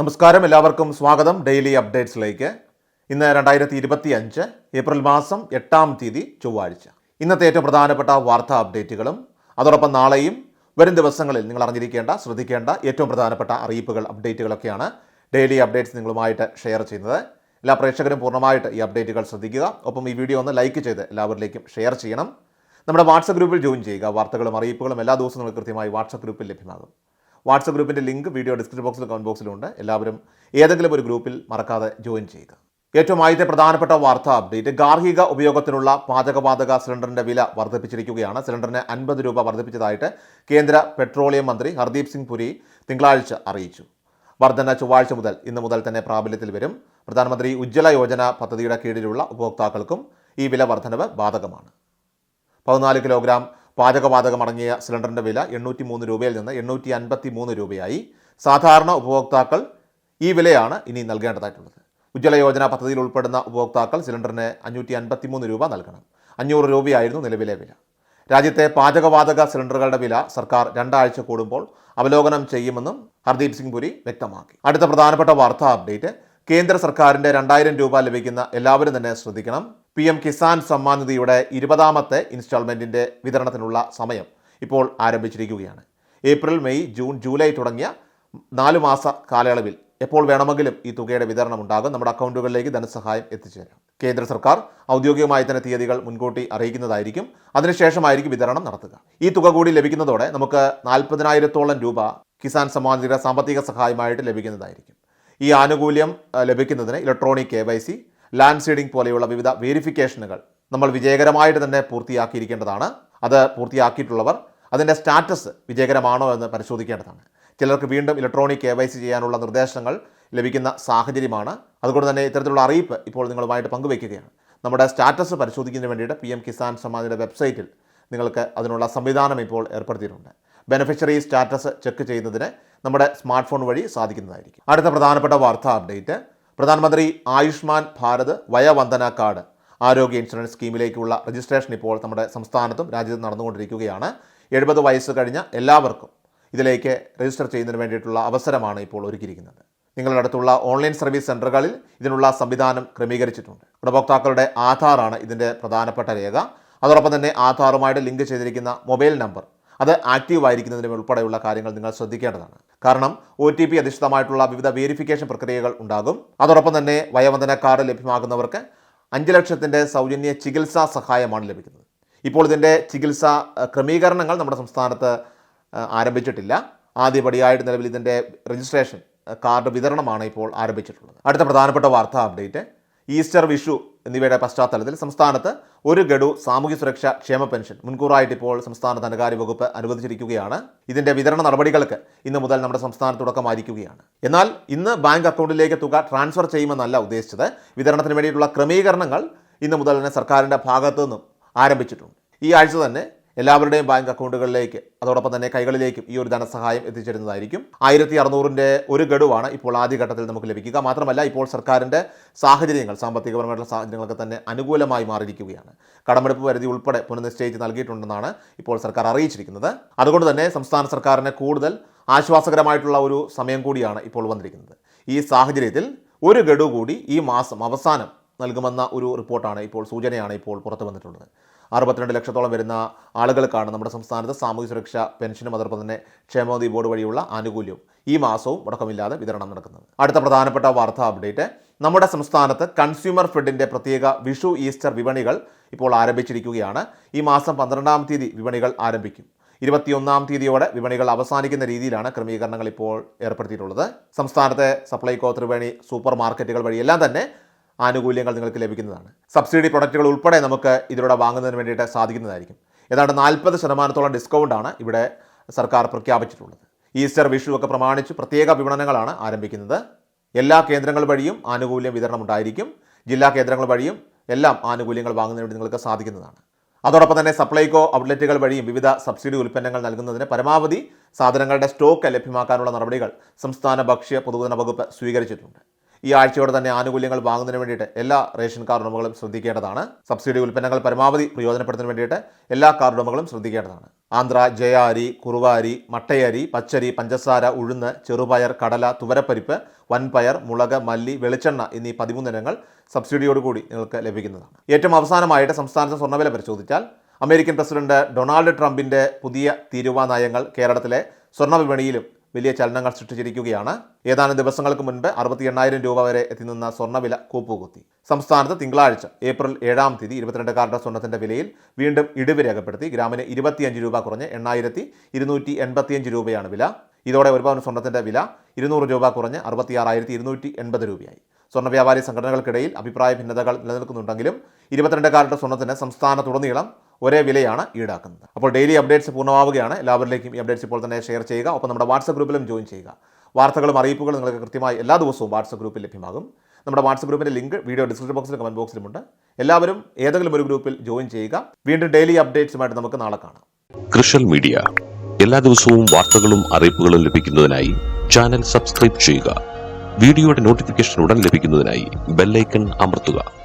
നമസ്കാരം എല്ലാവർക്കും സ്വാഗതം ഡെയിലി അപ്ഡേറ്റ്സിലേക്ക്. ഇന്ന് രണ്ടായിരത്തി ഇരുപത്തി അഞ്ച് ഏപ്രിൽ മാസം എട്ടാം തീയതി ചൊവ്വാഴ്ച. ഇന്നത്തെ ഏറ്റവും പ്രധാനപ്പെട്ട വാർത്താ അപ്ഡേറ്റുകളും അതോടൊപ്പം നാളെയും വരും ദിവസങ്ങളിൽ നിങ്ങൾ അറിഞ്ഞിരിക്കേണ്ട ശ്രദ്ധിക്കേണ്ട ഏറ്റവും പ്രധാനപ്പെട്ട അറിയിപ്പുകൾ അപ്ഡേറ്റുകളൊക്കെയാണ് ഡെയിലി അപ്ഡേറ്റ്സ് നിങ്ങളുമായിട്ട് ഷെയർ ചെയ്യുന്നത്. എല്ലാ പ്രേക്ഷകരും പൂർണമായിട്ട് ഈ അപ്ഡേറ്റുകൾ ശ്രദ്ധിക്കുക. ഒപ്പം ഈ വീഡിയോ ഒന്ന് ലൈക്ക് ചെയ്ത് എല്ലാവരിലേക്കും ഷെയർ ചെയ്യണം. നമ്മുടെ വാട്സപ്പ് ഗ്രൂപ്പിൽ ജോയിൻ ചെയ്യുക. വാർത്തകളും അറിയിപ്പുകളും എല്ലാ ദിവസവും നിങ്ങൾ കൃത്യമായി വാട്സപ്പ് ഗ്രൂപ്പിൽ ലഭ്യമാകും. വാട്സപ്പ് ഗ്രൂപ്പിന്റെ ലിങ്ക് വീഡിയോ ഡിസ്ക്രിപ്ഷൻ ബോക്സിലും കമന്റ് ബോക്സിലും ഉണ്ട്. എല്ലാവരും ഏതെങ്കിലും ഒരു ഗ്രൂപ്പിൽ മറക്കാതെ ജോയിൻ ചെയ്യുക. ഏറ്റവും ആദ്യത്തെ പ്രധാനപ്പെട്ട വാർത്താ അപ്ഡേറ്റ്. ഗാർഹിക ഉപയോഗത്തിനുള്ള പാചകവാതക സിലിണ്ടറിന്റെ വില വർദ്ധിപ്പിച്ചിരിക്കുകയാണ്. സിലിണ്ടറിന് അൻപത് രൂപ വർദ്ധിപ്പിച്ചതായിട്ട് കേന്ദ്ര പെട്രോളിയം മന്ത്രി ഹർദീപ് സിംഗ് പുരി തിങ്കളാഴ്ച അറിയിച്ചു. വർധന ചൊവ്വാഴ്ച മുതൽ ഇന്ന് മുതൽ തന്നെ പ്രാബല്യത്തിൽ വരും. പ്രധാനമന്ത്രി ഉജ്ജ്വല യോജന പദ്ധതിയുടെ കീഴിലുള്ള ഉപഭോക്താക്കൾക്കും ഈ വില വർധനവ് ബാധകമാണ്. പതിനാല് കിലോഗ്രാം പാചകവാതകം അടങ്ങിയ സിലിണ്ടറിന്റെ വില എണ്ണൂറ്റി മൂന്ന് രൂപയിൽ നിന്ന് എണ്ണൂറ്റി അൻപത്തി മൂന്ന് രൂപയായി. സാധാരണ ഉപഭോക്താക്കൾ ഈ വിലയാണ് ഇനി നൽകേണ്ടതായിട്ടുള്ളത്. ഉജ്ജ്വല യോജന പദ്ധതിയിൽ ഉൾപ്പെടുന്ന ഉപഭോക്താക്കൾ സിലിണ്ടറിന് അഞ്ഞൂറ്റി അൻപത്തി മൂന്ന് രൂപ നൽകണം. അഞ്ഞൂറ് രൂപയായിരുന്നു നിലവിലെ വില. രാജ്യത്തെ പാചകവാതക സിലിണ്ടറുകളുടെ വില സർക്കാർ രണ്ടാഴ്ച കൂടുമ്പോൾ അവലോകനം ചെയ്യുമെന്നും ഹർദീപ് സിംഗ് പുരി വ്യക്തമാക്കി. അടുത്ത പ്രധാനപ്പെട്ട വാർത്താ അപ്ഡേറ്റ് കേന്ദ്ര സർക്കാരിന്റെ രണ്ടായിരം രൂപ ലഭിക്കുന്ന എല്ലാവരും തന്നെ ശ്രദ്ധിക്കണം. പി എം കിസാൻ സമ്മാൻ നിധിയുടെ ഇരുപതാമത്തെ ഇൻസ്റ്റാൾമെന്റിന്റെ വിതരണത്തിനുള്ള സമയം ഇപ്പോൾ ആരംഭിച്ചിരിക്കുകയാണ്. ഏപ്രിൽ മെയ് ജൂൺ ജൂലൈ തുടങ്ങിയ നാല് മാസ കാലയളവിൽ എപ്പോൾ വേണമെങ്കിലും ഈ തുകയുടെ വിതരണം ഉണ്ടാകും. നമ്മുടെ അക്കൗണ്ടുകളിലേക്ക് ധനസഹായം എത്തിച്ചേരാം. കേന്ദ്ര സർക്കാർ ഔദ്യോഗികമായി തന്നെ തീയതികൾ മുൻകൂട്ടി അറിയിക്കുന്നതായിരിക്കും. അതിനുശേഷമായിരിക്കും വിതരണം നടത്തുക. ഈ തുക കൂടി ലഭിക്കുന്നതോടെ നമുക്ക് നാൽപ്പതിനായിരത്തോളം രൂപ കിസാൻ സമ്മാൻ നിധിയുടെ സാമ്പത്തിക സഹായമായിട്ട് ലഭിക്കുന്നതായിരിക്കും. ഈ ആനുകൂല്യം ലഭിക്കുന്നതിന് electronic K Y C land seeding പോലെയുള്ള വിവിധ വേരിഫിക്കേഷനുകൾ നമ്മൾ വിജയകരമായിട്ട് തന്നെ പൂർത്തിയാക്കിയിരിക്കേണ്ടതാണ്. അത് പൂർത്തിയാക്കിയിട്ടുള്ളവർ അതിന്റെ സ്റ്റാറ്റസ് വിജയകരമാണോ എന്ന് പരിശോധിക്കേണ്ടതാണ്. ചിലർക്ക് വീണ്ടും ഇലക്ട്രോണിക് കെ വൈ സി ചെയ്യാനുള്ള നിർദ്ദേശങ്ങൾ ലഭിക്കുന്ന സാഹചര്യമാണ്. അതുകൊണ്ട് തന്നെ ഇത്തരത്തിലുള്ള അറിയിപ്പ് ഇപ്പോൾ നിങ്ങളുമായിട്ട് പങ്കുവയ്ക്കുകയാണ്. നമ്മുടെ സ്റ്റാറ്റസ് പരിശോധിക്കുന്നതിന് വേണ്ടിയിട്ട് പി എം കിസാൻ സമ്മാനിയുടെ വെബ്സൈറ്റിൽ നിങ്ങൾക്ക് അതിനുള്ള സംവിധാനം ഇപ്പോൾ ഏർപ്പെടുത്തിയിട്ടുണ്ട്. ബെനഫിഷ്യറി സ്റ്റാറ്റസ് ചെക്ക് ചെയ്യുന്നതിന് നമ്മുടെ സ്മാർട്ട് ഫോൺ വഴി സാധിക്കുന്നതായിരിക്കും. അടുത്ത പ്രധാനപ്പെട്ട വാർത്താ അപ്ഡേറ്റ്. പ്രധാനമന്ത്രി ആയുഷ്മാൻ ഭാരത് വയവന്ദന കാർഡ് ആരോഗ്യ ഇൻഷുറൻസ് സ്കീമിലേക്കുള്ള രജിസ്ട്രേഷൻ ഇപ്പോൾ നമ്മുടെ സംസ്ഥാനത്തും രാജ്യത്തും നടന്നുകൊണ്ടിരിക്കുകയാണ്. എഴുപത് വയസ്സ് കഴിഞ്ഞ എല്ലാവർക്കും ഇതിലേക്ക് രജിസ്റ്റർ ചെയ്യുന്നതിന് വേണ്ടിയിട്ടുള്ള അവസരമാണ് ഇപ്പോൾ ഒരുക്കിയിരിക്കുന്നത്. നിങ്ങളുടെ അടുത്തുള്ള ഓൺലൈൻ സർവീസ് സെന്ററുകളിൽ ഇതിനുള്ള സംവിധാനം ക്രമീകരിച്ചിട്ടുണ്ട്. ഗുണഭോക്താക്കളുടെ ആധാറാണ് ഇതിന്റെ പ്രധാനപ്പെട്ട രേഖ. അതോടൊപ്പം തന്നെ ആധാറുമായിട്ട് ലിങ്ക് ചെയ്തിരിക്കുന്ന മൊബൈൽ നമ്പർ. അത് ആക്റ്റീവ് ആയിരിക്കുന്നതിനും ഉൾപ്പെടെയുള്ള കാര്യങ്ങൾ നിങ്ങൾ ശ്രദ്ധിക്കേണ്ടതാണ്. കാരണം ഒ ടി പി അധിഷ്ഠിതമായിട്ടുള്ള വിവിധ വേരിഫിക്കേഷൻ പ്രക്രിയകൾ ഉണ്ടാകും. അതോടൊപ്പം തന്നെ വയോവന്ദന കാർഡ് ലഭ്യമാകുന്നവർക്ക് അഞ്ച് ലക്ഷത്തിന്റെ സൗജന്യ ചികിത്സാ സഹായമാണ് ലഭിക്കുന്നത്. ഇപ്പോൾ ഇതിന്റെ ചികിത്സാ ക്രമീകരണങ്ങൾ നമ്മുടെ സംസ്ഥാനത്ത് ആരംഭിച്ചിട്ടില്ല. ആദ്യപടിയായിട്ട് നിലവിൽ ഇതിന്റെ രജിസ്ട്രേഷൻ കാർഡ് വിതരണമാണ് ഇപ്പോൾ ആരംഭിച്ചിട്ടുള്ളത്. അടുത്ത പ്രധാനപ്പെട്ട വാർത്താ അപ്ഡേറ്റ് ഈസ്റ്റർ വിഷു എന്നിവയുടെ പശ്ചാത്തലത്തിൽ സംസ്ഥാനത്ത് ഒരു ഗഡു സാമൂഹ്യ സുരക്ഷ ക്ഷേമ പെൻഷൻ മുൻകൂറായിട്ട് ഇപ്പോൾ സംസ്ഥാന ധനകാര്യ വകുപ്പ് അനുവദിച്ചിരിക്കുകയാണ്. ഇതിന്റെ വിതരണ നടപടികൾക്ക് ഇന്ന് മുതൽ നമ്മുടെ സംസ്ഥാനത്ത് തുടക്കമായിരിക്കുകയാണ് എന്നാൽ ഇന്ന് ബാങ്ക് അക്കൗണ്ടിലേക്ക് തുക ട്രാൻസ്ഫർ ചെയ്യുമെന്നല്ല ഉദ്ദേശിച്ചത്. വിതരണത്തിന് വേണ്ടിയിട്ടുള്ള ക്രമീകരണങ്ങൾ ഇന്ന് മുതൽ തന്നെ സർക്കാരിന്റെ ഭാഗത്തു നിന്നും ആരംഭിച്ചിട്ടുണ്ട്. ഈ ആഴ്ച തന്നെ എല്ലാവരുടെയും ബാങ്ക് അക്കൗണ്ടുകളിലേക്ക് അതോടൊപ്പം തന്നെ കൈകളിലേക്കും ഈ ഒരു ധനസഹായം എത്തിച്ചേരുന്നതായിരിക്കും. ആയിരത്തി അറുന്നൂറിന്റെ ഒരു ഗഡുവാണ് ഇപ്പോൾ ആദ്യഘട്ടത്തിൽ നമുക്ക് ലഭിക്കുക. മാത്രമല്ല ഇപ്പോൾ സർക്കാരിന്റെ സാഹചര്യങ്ങൾ സാമ്പത്തികപരമായിട്ടുള്ള സാഹചര്യങ്ങളൊക്കെ തന്നെ അനുകൂലമായി മാറിയിരിക്കുകയാണ്. കടമെടുപ്പ് പരിധി ഉൾപ്പെടെ പുനഃനിശ്ചയിച്ച് നൽകിയിട്ടുണ്ടെന്നാണ് ഇപ്പോൾ സർക്കാർ അറിയിച്ചിരിക്കുന്നത്. അതുകൊണ്ട് തന്നെ സംസ്ഥാന സർക്കാരിനെ കൂടുതൽ ആശ്വാസകരമായിട്ടുള്ള ഒരു സമയം കൂടിയാണ് ഇപ്പോൾ വന്നിരിക്കുന്നത്. ഈ സാഹചര്യത്തിൽ ഒരു ഗഡു കൂടി ഈ മാസം അവസാനം നൽകുമെന്ന ഒരു റിപ്പോർട്ടാണ് ഇപ്പോൾ സൂചനയാണ് ഇപ്പോൾ പുറത്തു വന്നിട്ടുള്ളത്. അറുപത്തിരണ്ട് ലക്ഷത്തോളം വരുന്ന ആളുകൾക്കാണ് നമ്മുടെ സംസ്ഥാനത്ത് സാമൂഹ്യ സുരക്ഷ പെൻഷനും അതോടൊപ്പം തന്നെ ക്ഷേമനിധി ബോർഡ് വഴിയുള്ള ആനുകൂല്യവും ഈ മാസവും മുടക്കമില്ലാതെ വിതരണം നടക്കുന്നത്. അടുത്ത പ്രധാനപ്പെട്ട വാർത്താ അപ്ഡേറ്റ്. നമ്മുടെ സംസ്ഥാനത്ത് കൺസ്യൂമർ ഫെഡിന്റെ പ്രത്യേക വിഷു ഈസ്റ്റർ വിപണികൾ ഇപ്പോൾ ആരംഭിച്ചിരിക്കുകയാണ്. ഈ മാസം പന്ത്രണ്ടാം തീയതി വിപണികൾ ആരംഭിക്കും. ഇരുപത്തിയൊന്നാം തീയതിയോടെ വിപണികൾ അവസാനിക്കുന്ന രീതിയിലാണ് ക്രമീകരണങ്ങൾ ഇപ്പോൾ ഏർപ്പെടുത്തിയിട്ടുള്ളത്. സംസ്ഥാനത്തെ സപ്ലൈകോ ത്രിവേണി സൂപ്പർ മാർക്കറ്റുകൾ വഴിയെല്ലാം തന്നെ ആനുകൂല്യങ്ങൾ നിങ്ങൾക്ക് ലഭിക്കുന്നതാണ്. സബ്സിഡി പ്രൊഡക്റ്റുകൾ ഉൾപ്പെടെ നമുക്ക് ഇതിലൂടെ വാങ്ങുന്നതിന് വേണ്ടിയിട്ട് സാധിക്കുന്നതായിരിക്കും. ഏതാണ്ട് നാൽപ്പത് ശതമാനത്തോളം ഡിസ്കൗണ്ടാണ് ഇവിടെ സർക്കാർ പ്രഖ്യാപിച്ചിട്ടുള്ളത്. ഈസ്റ്റർ വിഷു ഒക്കെ പ്രമാണിച്ച് പ്രത്യേക വിപണനങ്ങളാണ് ആരംഭിക്കുന്നത്. എല്ലാ കേന്ദ്രങ്ങൾ വഴിയും ആനുകൂല്യം വിതരണം ഉണ്ടായിരിക്കും. ജില്ലാ കേന്ദ്രങ്ങൾ വഴിയും എല്ലാം ആനുകൂല്യങ്ങൾ വാങ്ങുന്നതിന് വേണ്ടി നിങ്ങൾക്ക് സാധിക്കുന്നതാണ്. അതോടൊപ്പം തന്നെ സപ്ലൈകോ ഔട്ട്ലെറ്റുകൾ വഴിയും വിവിധ സബ്സിഡി ഉൽപ്പന്നങ്ങൾ നൽകുന്നതിന് പരമാവധി സാധനങ്ങളുടെ സ്റ്റോക്ക് ലഭ്യമാക്കാനുള്ള നടപടികൾ സംസ്ഥാന ഭക്ഷ്യ പൊതുവിതരണ വകുപ്പ് സ്വീകരിച്ചിട്ടുണ്ട്. ഈ ആഴ്ചയോടെ തന്നെ ആനുകൂല്യങ്ങൾ വാങ്ങുന്നതിന് വേണ്ടിയിട്ട് എല്ലാ റേഷൻ കാർഡ് ഉടമകളും ശ്രദ്ധിക്കേണ്ടതാണ്. സബ്സിഡി ഉൽപ്പന്നങ്ങൾ പരമാവധി പ്രയോജനപ്പെടുത്തുന്നതിന് വേണ്ടിയിട്ട് എല്ലാ കാർഡ് ഉടമകളും ശ്രദ്ധിക്കേണ്ടതാണ്. ആന്ധ്ര ജയ അരി കുറുവ അരി മട്ടയരി പച്ചരി പഞ്ചസാര ഉഴുന്ന് ചെറുപയർ കടല തുവരപ്പരിപ്പ് വൻപയർ മുളക് മല്ലി വെളിച്ചെണ്ണ എന്നീ പതിമൂന്ന് ഇനങ്ങൾ സബ്സിഡിയോടുകൂടി നിങ്ങൾക്ക് ലഭിക്കുന്നതാണ്. ഏറ്റവും അവസാനമായിട്ട് സംസ്ഥാനത്തെ സ്വർണവില പരിശോധിച്ചാൽ അമേരിക്കൻ പ്രസിഡന്റ് ഡൊണാൾഡ് ട്രംപിന്റെ പുതിയ തീരുവ നയങ്ങൾ കേരളത്തിലെ സ്വർണ വിപണിയിലും വലിയ ചലനങ്ങൾ സൃഷ്ടിച്ചിരിക്കുകയാണ്. ഏതാനും ദിവസങ്ങൾക്ക് മുൻപ് അറുപത്തി എണ്ണായിരം രൂപ വരെ എത്തി നിന്ന സ്വർണവില കൂപ്പുകുത്തി. സംസ്ഥാനത്ത് തിങ്കളാഴ്ച ഏപ്രിൽ ഏഴാം തീയതി ഇരുപത്തിരണ്ട് കാരുടെ സ്വർണത്തിന്റെ വിലയിൽ വീണ്ടും ഇടിവ് രേഖപ്പെടുത്തി. ഗ്രാമിന് ഇരുപത്തിയഞ്ച് രൂപ കുറഞ്ഞ് എണ്ണായിരത്തി ഇരുന്നൂറ്റി എൺപത്തിയഞ്ച് രൂപയാണ് വില. ഇതോടെ ഒരു പവൻ സ്വർണത്തിന്റെ വില ഇരുന്നൂറ് രൂപ കുറഞ്ഞ് അറുപത്തിയാറായിരത്തി ഇരുന്നൂറ്റി എൺപത് രൂപയായി. സ്വർണ വ്യാപാരി സംഘടനകൾക്കിടയിൽ അഭിപ്രായ ഭിന്നതകൾ നിലനിൽക്കുന്നുണ്ടെങ്കിലും ഇരുപത്തിരണ്ട് കാരുടെ സ്വർണത്തിന് സംസ്ഥാനത്തുടനീളം ഒരേ വിലയാണ് ഈടാക്കുന്നത്. അപ്പോൾ ഡെയിലി അപ്ഡേറ്റ്സ് പൂർണമാവുകയാണ്. എല്ലാവരിലേക്കും ഈ അപ്ഡേറ്റ്സ് ഇപ്പോൾ തന്നെ ഷെയർ ചെയ്യുക. ഒപ്പം നമ്മുടെ വാട്സപ്പ് ഗ്രൂപ്പിലും ജോയിൻ ചെയ്യുക. വാർത്തകളും അറിയിപ്പുകളും നിങ്ങൾക്ക് കൃത്യമായി എല്ലാ ദിവസവും വാട്സപ്പ് ഗ്രൂപ്പിൽ ലഭ്യമാകും. നമ്മുടെ വാട്സപ്പ് ഗ്രൂപ്പിന്റെ ലിങ്ക് വീഡിയോ ഡിസ്ക്രിപ്ഷൻ ബോക്സിലും കമന്റ് ബോക്സിലുമുണ്ട് എല്ലാവരും ഏതെങ്കിലും ഒരു ഗ്രൂപ്പിൽ ജോയിൻ ചെയ്യുക. വീണ്ടും ഡെയിലി അപ്ഡേറ്റ്സുമായിട്ട് നമുക്ക് നാളെ കാണാം. കൃഷൽ മീഡിയ. എല്ലാ ദിവസവും വാർത്തകളും അറിയിപ്പുകളും ലഭിക്കുന്നതിനായി ചാനൽ സബ്സ്ക്രൈബ് ചെയ്യുക. വീഡിയോയുടെ നോട്ടിഫിക്കേഷൻ ഉടൻ ലഭിക്കുന്നതിനായി ബെല്ലൈക്കൺ അമർത്തുക.